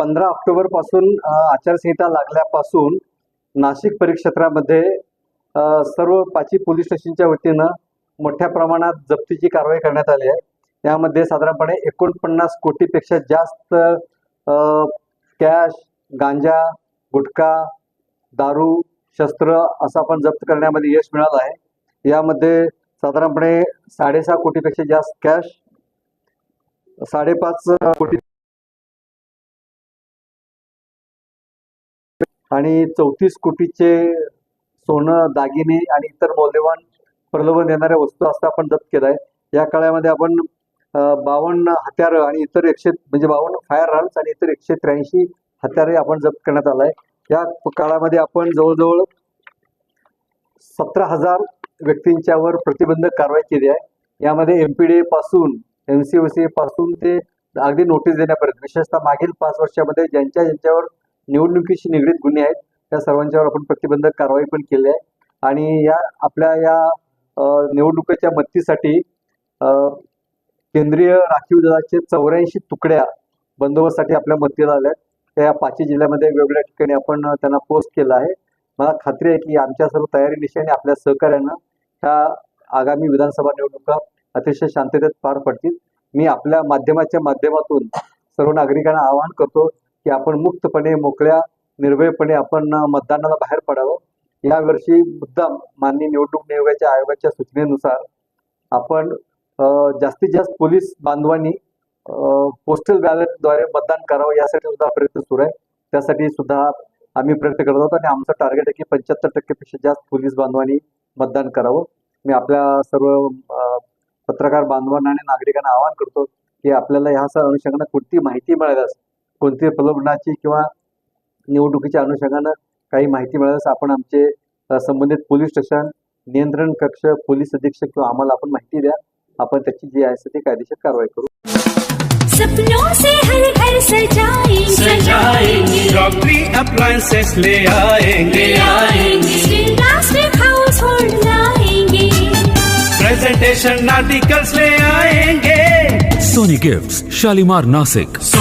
पंधरा ऑक्टोबरपासून आचारसंहिता लागल्यापासून नाशिक परिक्षेत्रामध्ये सर्व पाची पोलीस स्टेशनच्या वतीनं मोठ्या प्रमाणात जप्तीची कारवाई करण्यात आली आहे. यामध्ये साधारणपणे एकोणपन्नास कोटीपेक्षा जास्त कॅश गांजा गुटखा दारू शस्त्र असं आपण जप्त करण्यामध्ये यश मिळालं आहे. यामध्ये साधारणपणे साडेसहा कोटीपेक्षा जास्त कॅश साडेपाच कोटी आणि चौतीस कोटीचे सोनं दागिने आणि इतर मौल्यवान प्रलोभन देणाऱ्या वस्तू असं आपण जप्त केलं आहे या काळामध्ये आपण बावन्न हत्यारं आणि इतर एकशे म्हणजे बावन्न फायर आर्म्स आणि इतर एकशे त्र्याऐंशी हत्यारे आपण जप्त करण्यात आलं आहे या काळामध्ये आपण जवळजवळ सतरा हजार व्यक्तींच्यावर प्रतिबंधक कारवाई केली आहे. यामध्ये एम पी डी पासून एम सी ओ सी पासून ते अगदी नोटीस देण्यापर्यंत विशेषतः मागील पाच वर्षामध्ये ज्यांच्या ज्यांच्यावर निवडणुकीशी निगडीत गुन्हे आहेत. त्या सर्वांच्यावर आपण प्रतिबंधक कारवाई पण केली आहे. आणि या आपल्या या निवडणुकीच्या मदतीसाठी केंद्रीय राखीव दलाचे चौऱ्याऐंशी तुकड्या बंदोबस्तासाठी आपल्या मदतीला आल्या आहेत त्या पाचही जिल्ह्यामध्ये वेगवेगळ्या ठिकाणी आपण त्यांना पोस्ट केलं आहे. मला खात्री आहे की आमच्या सर्व तयारी निशाने आपल्या सहकार्यानं ह्या आगामी विधानसभा निवडणुका अतिशय शांततेत पार पडतील. मी आपल्या माध्यमाच्या माध्यमातून सर्व नागरिकांना आवाहन करतो की आपण मुक्तपणे मोकळ्या निर्भयपणे आपण मतदानाला बाहेर पडावं. यावर्षी मुद्दाम माननीय निवडणूक नियोगाच्या आयोगाच्या सूचनेनुसार आपण जास्तीत जास्त पोलीस बांधवांनी पोस्टल बॅलेटद्वारे मतदान करावं यासाठी सुद्धा प्रयत्न सुरू आहे. त्यासाठी सुद्धा आम्ही प्रयत्न करत आहोत आणि आमचं टार्गेट आहे की पंच्याहत्तर टक्केपेक्षा जास्त पोलीस बांधवांनी मतदान करावं. मी आपल्या सर्व पत्रकार बांधवांना आणि नागरिकांना आवाहन करतो की आपल्याला ह्या सर्व अनुषंगानं कोणती माहिती मिळाल्यास कोणती प्रलोभनाची किंवा निवडणुकीच्या अनुषंगानं काही माहिती मिळाल्यास आपण आमचे संबंधित पोलीस स्टेशन नियंत्रण कक्ष पोलीस अधीक्षक किंवा आम्हाला आपण माहिती द्या. आपण त्याची जी आहे ती कायदेशीर कारवाई करू. सपनों से हर घर सजाएंगे. सजाएंगे. डॉक्टरी अप्लायंसेस ले आएंगे. आएंगे. प्लास्टिक हाउस होल्ड लाएंगे. प्रेजेंटेशन आर्टिकल्स ले आएंगे. Sony Gifts, Shalimar Nasik.